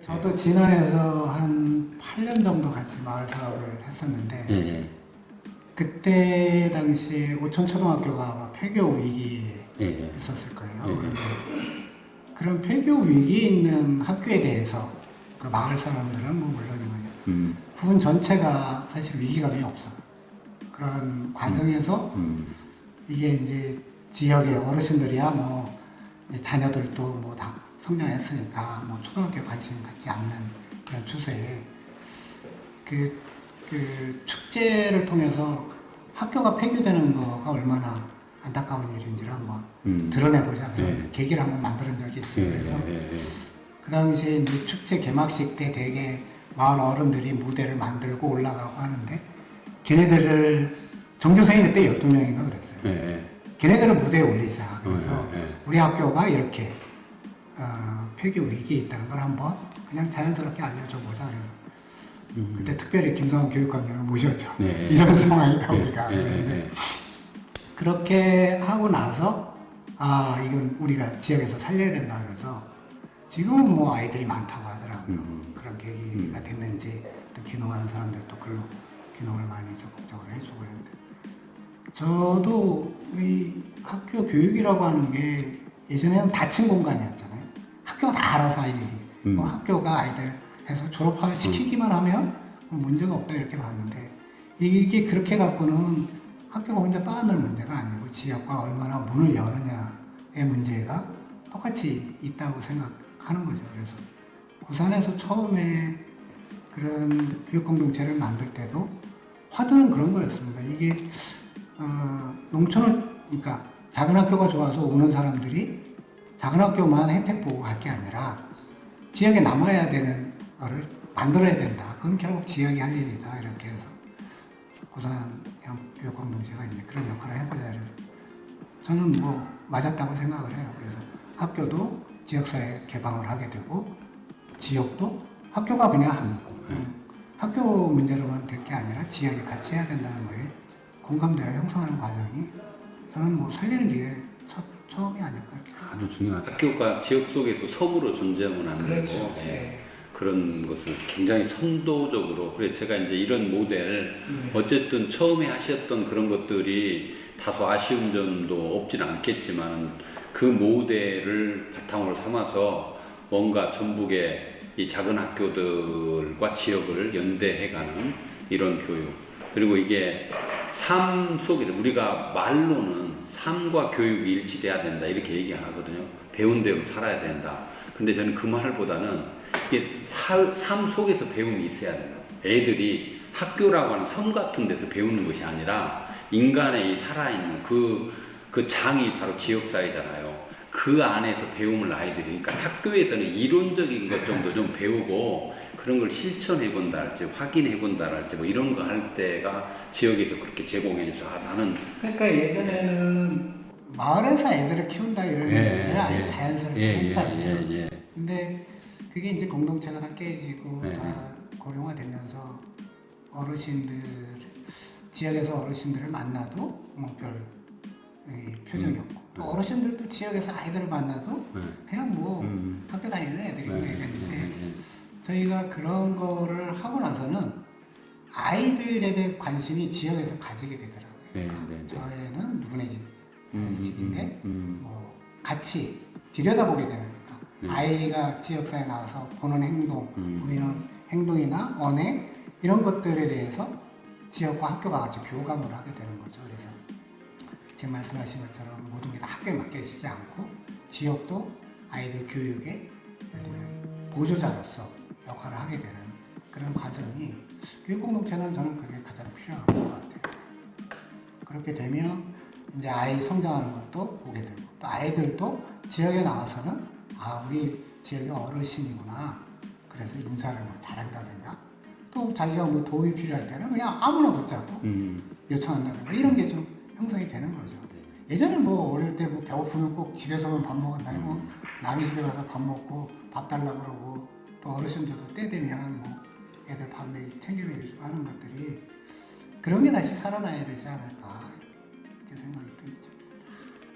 저도 진안에서 한 8년 정도 같이 마을 사업을 했었는데 예, 예, 그때 당시에 오천 초등학교가 아마 폐교 위기에 예, 예. 있었을 거예요. 예. 그런데 그런 폐교 위기에 있는 학교에 대해서 그 마을 사람들은 뭐 물론이고요. 음, 군 전체가 사실 위기감이 없어. 그런 과정에서 음, 이게 이제 지역의 어르신들이야 뭐 자녀들도 뭐다 성장했으니까 뭐 초등학교 관심 갖지 않는 그런 추세에 그, 그 축제를 통해서 학교가 폐교되는 거가 얼마나 안타까운 일인지를 한번 음. 드러내보자 그런 네. 계기를 한번 만드는 적이 예, 있어요. 그래서 예, 예, 예. 그 당시에 이제 축제 개막식 때 되게 마을 어른들이 무대를 만들고 올라가고 하는데 걔네들을 정교생이 그때 12명인가 그랬어요. 예, 예. 걔네들을 무대에 올리자. 그래서 예, 예. 우리 학교가 이렇게 어, 폐교 위기에 있다는 걸 한번 그냥 자연스럽게 알려줘 보자. 그래서 음. 그때 특별히 김성환 교육감님을 모셨죠. 네. 이런 상황이다 예, 우리가. 예, 예, 그런데 예. 그렇게 하고 나서 아 이건 우리가 지역에서 살려야 된다 그래서 지금은 뭐 아이들이 많다고 하더라고요. 음. 그런 계기가 됐는지 또 귀농하는 사람들도 글로 귀농을 많이 적극적으로 해주고 그랬는데 저도 이 학교 교육이라고 하는 게 예전에는 닫힌 공간이었잖아요. 학교가 다 알아서 할 일이. 음. 뭐 학교가 아이들 해서 졸업하 시키기만 하면 뭐 문제가 없다 이렇게 봤는데 이게 그렇게 갖고는 학교가 혼자 떠안을 문제가 아니고 지역과 얼마나 문을 여느냐의 문제가 똑같이 있다고 생각하는 거죠. 그래서 부산에서 처음에 그런 교육 공동체를 만들 때도 화두는 그런 거였습니다. 이게 어, 농촌을 그러니까 작은 학교가 좋아서 오는 사람들이 작은 학교만 혜택 보고 갈 게 아니라 지역에 남아야 되는 거를 만들어야 된다. 그건 결국 지역이 할 일이다. 이렇게 해서 고산형 교육 공동체가 이제 그런 역할을 해보자. 그래서 저는 뭐 맞았다고 생각을 해요. 그래서 학교도 지역사회 개방을 하게 되고 지역도 학교가 그냥 음, 학교 문제로만 될 게 아니라 지역이 같이 해야 된다는 거에 공감대를 형성하는 과정이 저는 뭐 살리는 길에 첫, 처음이 아닐까 이렇게 생각합니다. 아주 중요하다. 학교가 지역 속에서 섬으로 존재하면 안 되고 그렇죠. 예, 네. 그런 것을 굉장히 선도적으로 그래서 제가 이제 이런 모델 네. 어쨌든 처음에 하셨던 그런 것들이 다소 아쉬운 점도 없지는 않겠지만 그 모델을 바탕으로 삼아서 뭔가 전북의 이 작은 학교들과 지역을 연대해가는 이런 교육 그리고 이게 삶 속에서 우리가 말로는 삶과 교육이 일치돼야 된다 이렇게 얘기하거든요. 배운 대로 살아야 된다. 근데 저는 그 말보다는 이게 살- 삶 속에서 배움이 있어야 된다. 애들이 학교라고 하는 섬 같은 데서 배우는 것이 아니라 인간의 이 살아있는 그, 그 장이 바로 지역사회잖아요. 그 안에서 배움을 아이들이, 그러니까 학교에서는 이론적인 것 정도 좀 배우고 그런 걸 실천해 본다 할지, 확인해 본다 할지, 뭐 이런 거 할 때가 지역에서 그렇게 제공해 줘서, 아, 나는 그러니까 예전에는 마을에서 애들을 키운다 이런 예, 얘기를 아주 예. 자연스럽게 예, 예, 했잖아요. 예, 예. 근데 그게 이제 공동체가 다 깨지고 예, 다 고령화되면서 어르신들 지역에서 어르신들을 만나도 뭐별 표정이 없고 또 어르신들도 지역에서 아이들을 만나도 예. 그냥 뭐 음. 학교 다니는 애들이고 예, 이랬는데. 저희가 그런 거를 하고 나서는 아이들에 대한 관심이 지역에서 가지게 되더라고요. 네, 네, 네. 저희는 누구네 집 음, 자식인데 음, 음. 뭐 같이 들여다보게 되는 거니까 음. 아이가 지역사회에 나와서 보는 행동, 음. 보이는 행동이나 언행 이런 것들에 대해서 지역과 학교가 같이 교감을 하게 되는 거죠. 그래서 지금 말씀하신 것처럼 모든 게 다 학교에 맡겨지지 않고 지역도 아이들 교육에 예를 들면 보조자로서 역할을 하게 되는 그런 과정이 교육 공동체는 저는 그게 가장 필요한 것 같아요. 그렇게 되면 이제 아이 성장하는 것도 보게 되고 또 아이들도 지역에 나와서는 아 우리 지역의 어르신이구나 그래서 인사를 뭐 잘한다든가 또 자기가 뭐 도움이 필요할 때는 그냥 아무나 붙잡고 음. 요청한다든가 이런 게 좀 형성이 되는 거죠. 예전에 뭐 어릴 때 뭐 배고프면 꼭 집에서만 밥 먹었다니 뭐 남의 집에 가서 밥 먹고 밥 달라고 그러고 또 어르신들도 때 되면 뭐 애들 밥 먹이 챙겨주고 하는 것들이 그런 게 다시 살아나야 되지 않을까 이렇게 생각이 들죠.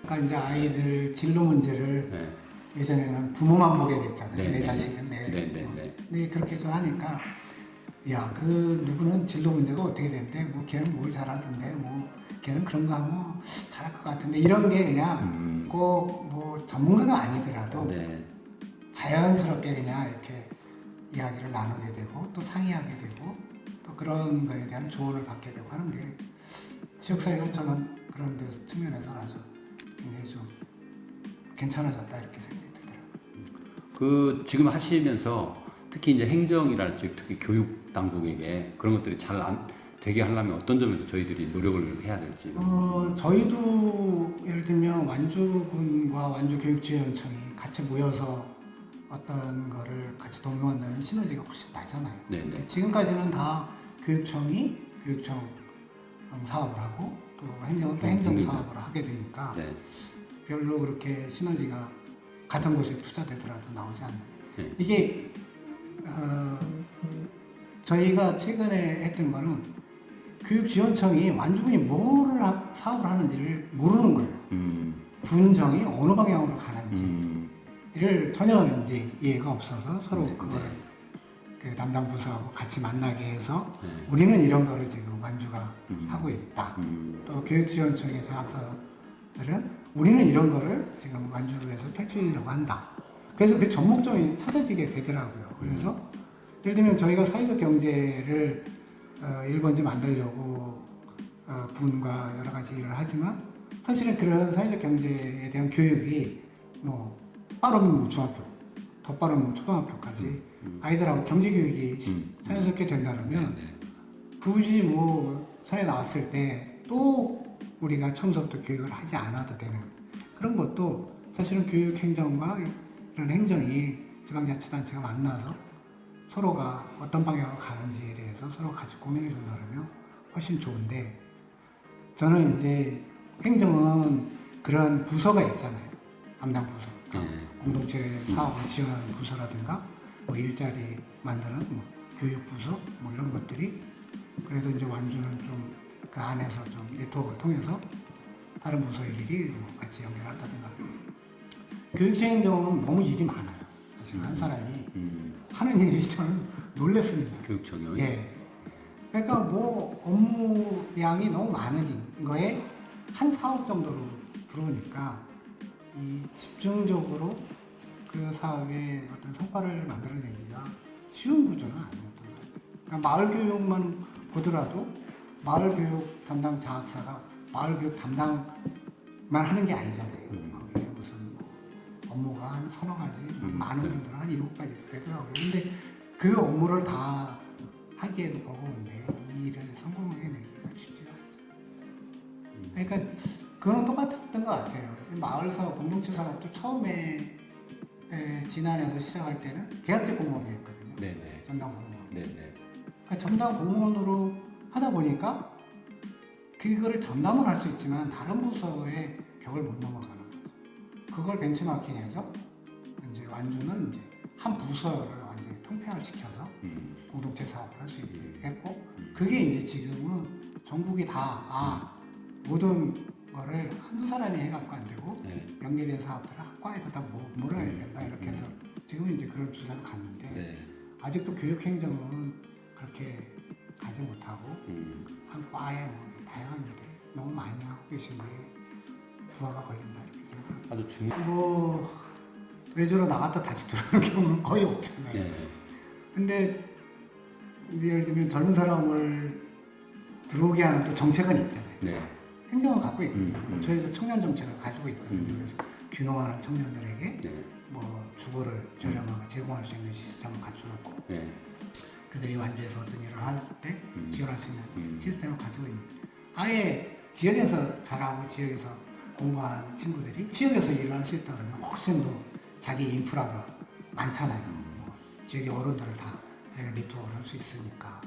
그러니까 이제 아이들 진로 문제를 네. 예전에는 부모만 보게 됐잖아요. 네, 내 네. 자식은 내. 네, 네, 네. 근데 그렇게 좀 하니까 야 그 누구는 진로 문제가 어떻게 된대 뭐 걔는 뭘 잘하던데 뭐 걔는 그런 거 하면 잘할 것 같은데 이런 게 그냥 음. 꼭뭐 전문가가 아니더라도 네. 자연스럽게 그냥 이렇게 이야기를 나누게 되고 또 상의하게 되고 또 그런 거에 대한 조언을 받게 되고 하는 게 지역사회가 저는 그런 데 측면에서 아주 굉장히 좀 괜찮아졌다 이렇게 생각이 들더라고요. 그 지금 하시면서 특히 이제 행정이랄지 특히 교육 당국에게 그런 것들이 잘 안 되게 하려면 어떤 점에서 저희들이 노력을 해야 될지. 어, 저희도 예를 들면 완주군과 완주교육지원청이 같이 모여서 어떤 거를 같이 동용한다면 시너지가 훨씬 나잖아요. 네네. 지금까지는 다 교육청이 교육청 음, 사업을 하고 또 행정은 또 음, 행정 그러니까. 사업을 하게 되니까 네. 별로 그렇게 시너지가 같은 곳에 투자되더라도 나오지 않는. 네. 이게 어, 저희가 최근에 했던 거는 교육지원청이 완주군이 뭐를 하- 사업을 하는지를 모르는 거예요. 음. 군정이 어느 방향으로 가는지. 음. 이를 전혀 이제 이해가 없어서 서로 네, 그걸 네. 그 담당 부서하고 같이 만나게 해서 네. 우리는 이런 거를 지금 완주가 음. 하고 있다. 음. 또 교육지원청의 장학사들은 우리는 이런 거를 지금 완주에서 펼치려고 한다. 그래서 그 전목점이 찾아지게 되더라고요. 그래서 예를 들면 저희가 사회적 경제를 어, 일본지 만들려고 어, 군과 여러 가지 일을 하지만 사실은 그런 사회적 경제에 대한 교육이 뭐 빠르면 뭐 중학교, 더 빠르면 뭐 초등학교까지 아이들하고 경제 교육이 음. 자연스럽게 된다면 네, 네. 굳이 뭐 사회 나왔을 때 또 우리가 처음부터 교육을 하지 않아도 되는 그런 것도 사실은 교육 행정과 이런 행정이 지방자치단체가 만나서 서로가 어떤 방향으로 가는지에 대해서 서로 같이 고민해 준다 그러면 훨씬 좋은데 저는 이제 행정은 그런 부서가 있잖아요. 담당 부서. 그러니까 네. 공동체 사업을 지원하는 부서라든가 뭐 일자리 만드는 뭐 교육 부서 뭐 이런 것들이 그래도 이제 완주는 좀 그 안에서 좀 네트워크를 통해서 다른 부서 일이 뭐 같이 연결한다든가 교육행정은 너무 일이 많아요. 사실 한 사람이 음. 하는 일이 저는 놀랬습니다. 교육청이요. 예. 그러니까 뭐 업무량이 너무 많은 거에 한 사업 정도로 들어오니까 이 집중적으로 그 사업의 어떤 성과를 만들어내기가 쉬운 구조는 아니었던 것 같아요. 그러니까 마을 교육만 보더라도 마을 교육 담당 장학사가 마을 교육 담당만 하는 게 아니잖아요. 거기에 무슨 뭐 업무가 한 서너 가지, 음, 많은 네. 분들은 한 일곱 가지도 되더라고요. 근데 그 업무를 다 하기에도 버거운데 이 일을 성공하게 내기가 쉽지가 않죠. 그러니까 그거는 똑같 았던 것 같아요. 마을 사업, 공동체 사업도 처음에 에, 지난해에서 시작할 때는 계약직 공무원이었거든요. 네네. 전담 공무원. 네네. 그러니까 전담 공무원으로 하다 보니까 그거를 전담은 할수 있지만 다른 부서의 벽을 못 넘어가는 거죠. 그걸 벤치마킹해서 이제 완주는 이제 한 부서를 완전히 통폐합 시켜서 음. 공동체 사업을 할 수 있게 했고 그게 이제 지금은 전국이 다 아, 모든 거를 한두 사람이 해갖고 안 되고 네. 연계된 사업들을 한 과에다 다 모- 몰아야 된다 이렇게 해서 지금은 이제 그런 추세로 갔는데 네. 아직도 교육행정은 그렇게 가지 못하고 음. 한 과에 뭐 다양한 일을 너무 많이 하고 계신 게 부하가 걸린다 이렇게 생각합니다. 아주 중. 뭐 외주로 나갔다 다시 들어오는 경우는 거의 없잖아요. 네. 근데 예를 들면 젊은 사람을 들어오게 하는 또 정책은 있잖아요. 네. 행정을 갖고 있고 음, 음. 저희도 청년 정책을 가지고 있거든요. 음. 그래서 귀농하는 청년들에게 네. 뭐 주거를 저렴하게 제공할 수 있는 시스템을 갖춰놓고 네. 그들이 완주에서 어떤 일을 할 때 음. 지원할 수 있는 음. 시스템을 가지고 있는 아예 지역에서 자라고 지역에서 공부하는 친구들이 지역에서 일을 할 수 있다 그러면 훨씬 더 자기 인프라가 많잖아요. 뭐 지역의 어른들을 다 저희가 네트워크를 할 수 있으니까